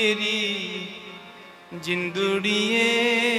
ਮੇਰੀ ਜਿੰਦੜੀਏ।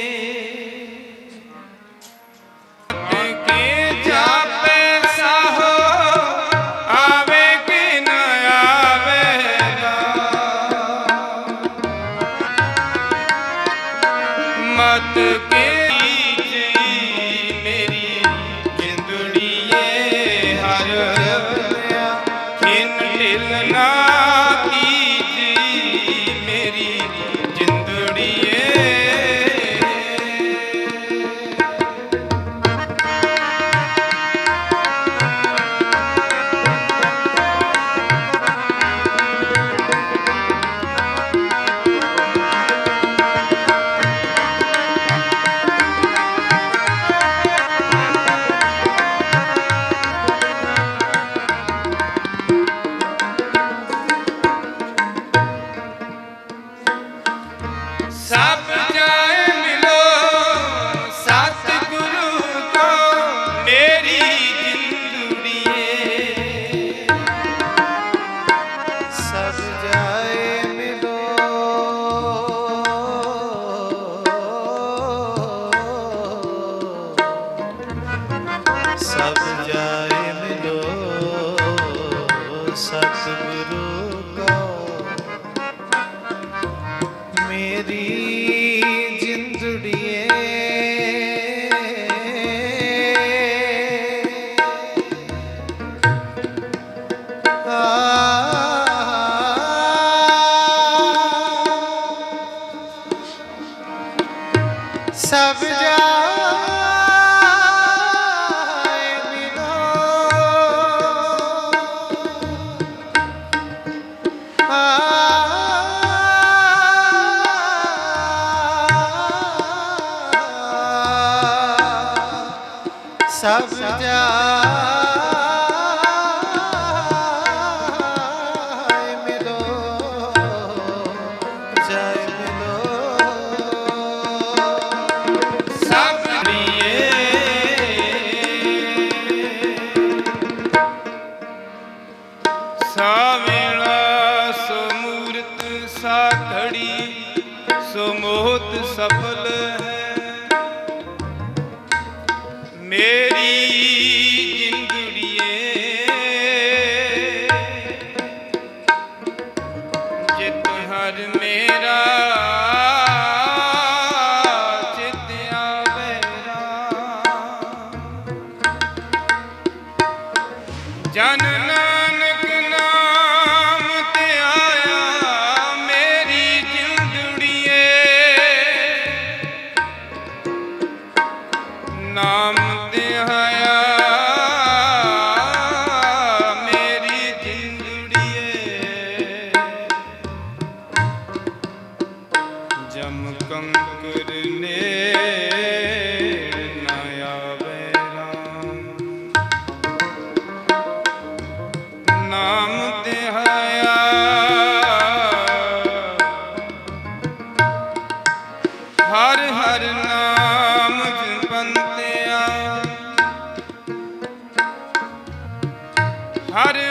Hare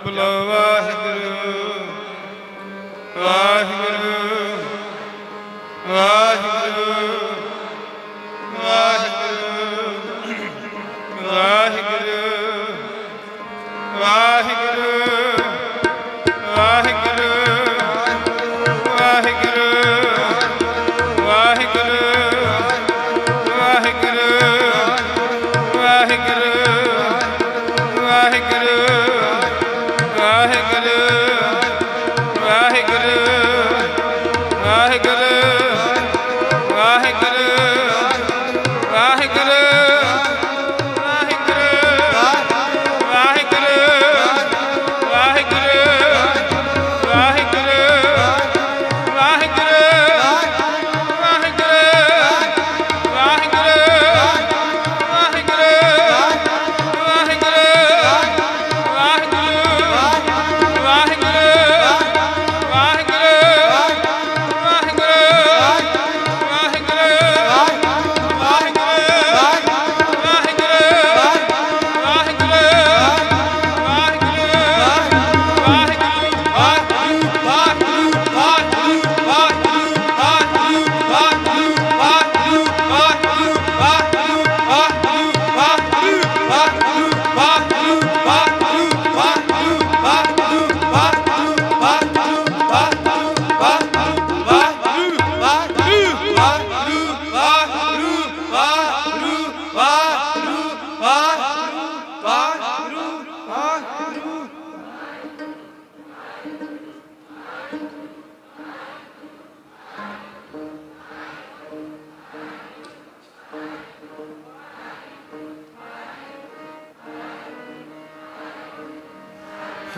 ਜਪ ਲੋ ਵਾਹਿਗੁਰੂ ਵਾਹਿਗੁਰੂ ਵਾਹਿਗੁਰੂ ਵਾਹਿਗੁਰੂ ਵਾਹਿਗੁਰੂ ਵਾਹਿਗੁਰੂ।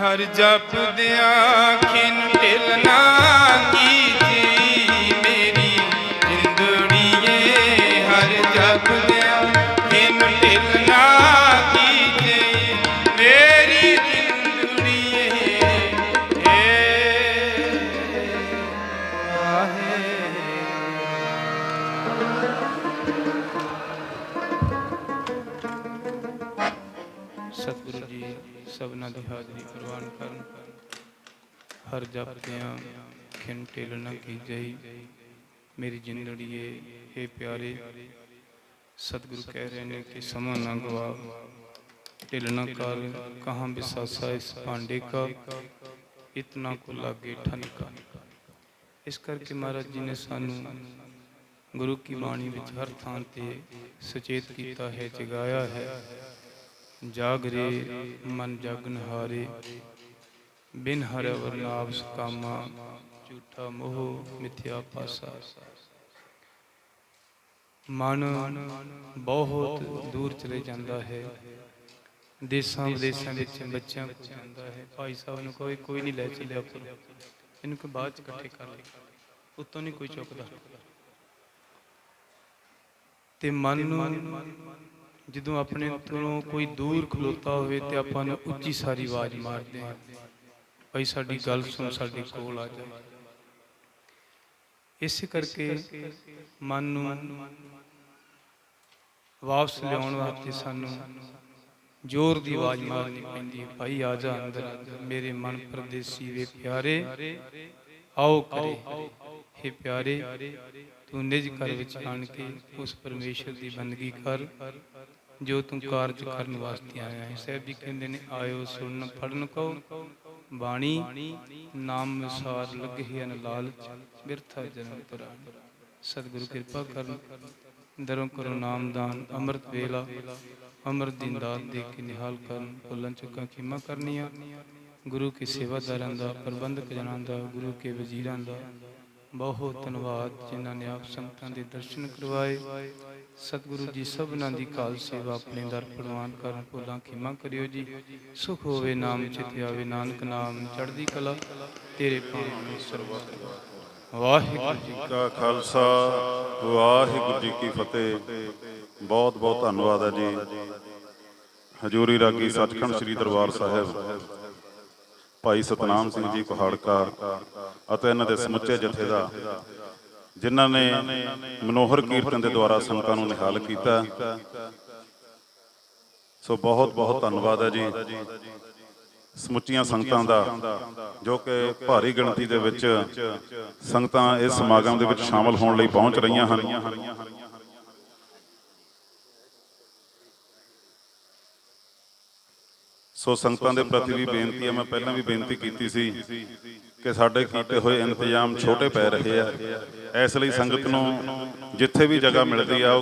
ਹਰ ਜਪਦਿਆਂ ਖਿਨ ਢਿਲਨਾ ਸਭਨਾਂ ਦੀ ਹਾਜ਼ਰੀ ਪ੍ਰਵਾਨ ਕਰਨ। ਹਰ ਜਪਦਿਆਂ ਖਿੰ ਢਿਲ ਨਾ ਕੀਜਈ ਮੇਰੀ ਜਿੰਦੜੀਏ हे ਪਿਆਰੇ, ਸਤਿਗੁਰੂ ਕਹਿ ਰਹੇ ਨੇ ਕਿ ਸਮਾਂ ਨਾ ਗਵਾ। ਢਿਲ ਨਾ ਕਰ, ਕਹਾਂ ਬਿਸਾਸਾ ਇਸ ਭਾਂਡੇ ਕਾ। ਇਤਨਾ ਕੋ ਲਾਗੇ ਠਨਕਾ ਇਸ ਕਰਕੇ ਮਹਾਰਾਜ ਜੀ ਨੇ ਸਾਨੂੰ ਗੁਰੂ ਕੀ ਬਾਣੀ ਵਿੱਚ ਹਰ ਥਾਂ ਤੇ ਸੁਚੇਤ ਕੀਤਾ ਹੈ, ਜਗਾਇਆ ਹੈ। ਜਾਗਰੇ ਮਨ ਜਗਨ ਹਾਰੇ। ਬਿਨ ਹਰ ਵਰਨਾਵ ਸੁਕਾਮਾ ਝੂਠਾ ਮੋਹ ਮਿਥਿਆ ਪਾਸਾ। ਮਨ ਬਹੁਤ ਦੂਰ ਚਲੇ ਜਾਂਦਾ ਹੈ। ਦੇਸਾਂ ਵਿਦੇਸਾਂ ਵਿੱਚ ਬੱਚਿਆਂ ਕੋਲ ਜਾਂਦਾ ਹੈ। ਭਾਈ ਸਾਹਿਬ ਨੂੰ ਕੋਈ ਕੋਈ ਨਹੀਂ ਲੈ ਚੱਲਿਆ ਉੱਪਰ ਇਹਨੂੰ ਕਿ ਬਾਅਦ ਚ ਇਕੱਠੇ ਕਰ ਲੈ ਉੱਤੋਂ ਨਹੀਂ ਕੋਈ ਚੁੱਕਦਾ। ਤੇ ਮਨ ਨੂੰ ਜਦੋਂ ਆਪਣੇ ਤੋਂ ਕੋਈ ਦੂਰ ਖਲੋਤਾ ਹੋਵੇ ਤੇ ਆਪਾਂ ਨੂੰ ਉੱਚੀ ਸਾਰੀ ਆਵਾਜ਼ ਮਾਰਦੇ ਹਾਂ ਭਾਈ, ਸਾਡੀ ਗੱਲ ਸੁਣ, ਸਾਡੇ ਕੋਲ ਆ ਜਾ। ਇਸੇ ਕਰਕੇ ਮਨ ਨੂੰ ਵਾਪਸ ਲਿਆਉਣ ਵਾਸਤੇ ਸਾਨੂੰ ਜ਼ੋਰ ਦੀ ਆਵਾਜ਼ ਮਾਰਨੀ ਪੈਂਦੀ ਹੈ। ਭਾਈ, ਆ ਜਾ ਅੰਦਰ, ਮੇਰੇ ਮਨ ਪਰਦੇਸੀ ਵੇ ਪਿਆਰੇ, ਆਓ ਕਰੇ ਹੇ ਪਿਆਰੇ, ਤੂੰ ਨਿਜ ਘਰ ਵਿੱਚ ਆਣ ਕੇ ਉਸ ਪਰਮੇਸ਼ਰ ਦੀ ਬੰਦਗੀ ਕਰ। ਜੋ ਤੂੰ ਕਾਰਜ ਕਰਨ ਵਾਸਤੇ ਆਇਆ ਹੈ। ਸਾਹਿਬ ਜੀ ਕਹਿੰਦੇ ਨੇ, ਆਇਓ ਸੁਣਨ ਪੜਨ ਕੋ ਬਾਣੀ ਨਾਮ ਵਿਸਾਰ ਲੱਗਿਆ ਨ ਲਾਲਚ, ਬਿਰਥਾ ਜਨਮ ਪੁਰਾਣ। ਸਤਿਗੁਰੂ ਕਿਰਪਾ ਕਰਨ, ਦਰੋਂ ਕਰੋ ਨਾਮਦਾਨ ਅੰਮ੍ਰਿਤ ਵੇਲਾ, ਅੰਮ੍ਰਿਤ ਦਿਨ ਦਾਤ ਦੇ ਕੇ ਨਿਹਾਲ ਕਰਨ ਭੁੱਲਾਂ ਚੁੱਕਾਂ ਖਿਮਾ ਕਰਨੀਆਂ। ਗੁਰੂ ਕੀ ਸੇਵਾਦਾਰਾਂ ਦਾ, ਪ੍ਰਬੰਧਕ ਜਨਾਂ ਦਾ, ਗੁਰੂ ਕੇ ਵਜ਼ੀਰਾਂ ਦਾ, ਬਹੁਤ ਧੰਨਵਾਦ ਜਿਨ੍ਹਾਂ ਨੇ ਆਪ ਸੰਗਤਾਂ ਦੇ ਦਰਸ਼ਨ ਕਰਵਾਏ। ਸਤਿਗੁਰੂ ਜੀ ਸਭਨਾਂ ਦੀ ਕਾਲ ਸੇਵਾ ਆਪਣੇ ਦਰ ਪ੍ਰਵਾਨ ਕਰਨ ਭੁੱਲਾਂ ਖਿਮਾ ਕਰਿਓ ਜੀ। ਸੁਖ ਹੋਵੇ ਨਾਮ ਚਿਤ ਆਵੇ ਨਾਨਕ ਨਾਮ, ਚੜ੍ਹਦੀ ਕਲਾ ਤੇਰੇ ਭਾਣੇ ਸਰਵਾ ਵਾਹਿਗੁਰੂ ਜੀ ਕਾ ਖਾਲਸਾ, ਵਾਹਿਗੁਰੂ ਜੀ ਕੀ ਫਤਿਹ। ਬਹੁਤ ਬਹੁਤ ਧੰਨਵਾਦ ਹੈ ਜੀ। ਹਜੂਰੀ ਰਾਗੀ ਸੱਚਖੰਡ ਸ੍ਰੀ ਦਰਬਾਰ ਸਾਹਿਬ। ਭਾਈ ਸਤਨਾਮ ਸਿੰਘ ਜੀ ਕੁਹਾੜਕਾ ਅਤੇ ਇਹਨਾਂ ਦੇ ਸਮੁੱਚੇ ਜਥੇ ਦਾ ਜਿਨ੍ਹਾਂ ਨੇ ਮਨੋਹਰ ਕੀਰਤਨ ਦੇ ਦੁਆਰਾ ਸੰਗਤਾਂ ਨੂੰ ਨਿਹਾਲ ਕੀਤਾ। ਸੋ ਬਹੁਤ ਬਹੁਤ ਧੰਨਵਾਦ ਹੈ ਜੀ। ਸਮੁੱਚੀਆਂ ਸੰਗਤਾਂ ਦਾ, ਜੋ ਕਿ ਭਾਰੀ ਗਿਣਤੀ ਦੇ ਵਿੱਚ ਸੰਗਤਾਂ ਇਸ ਸਮਾਗਮ ਦੇ ਵਿੱਚ ਸ਼ਾਮਲ ਹੋਣ ਲਈ ਪਹੁੰਚ ਰਹੀਆਂ ਹਨ। ਸੋ ਸੰਗਤਾਂ ਦੇ ਪ੍ਰਤੀ ਵੀ ਬੇਨਤੀ ਹੈ। ਮੈਂ ਪਹਿਲਾਂ ਵੀ ਬੇਨਤੀ ਕੀਤੀ ਸੀ ਕਿ ਸਾਡੇ ਕੀਤੇ ਹੋਏ ਇੰਤਜ਼ਾਮ ਛੋਟੇ ਪੈ ਰਹੇ ਆ। ਇਸ ਲਈ ਸੰਗਤ ਨੂੰ ਜਿੱਥੇ ਵੀ ਜਗ੍ਹਾ ਮਿਲਦੀ ਆ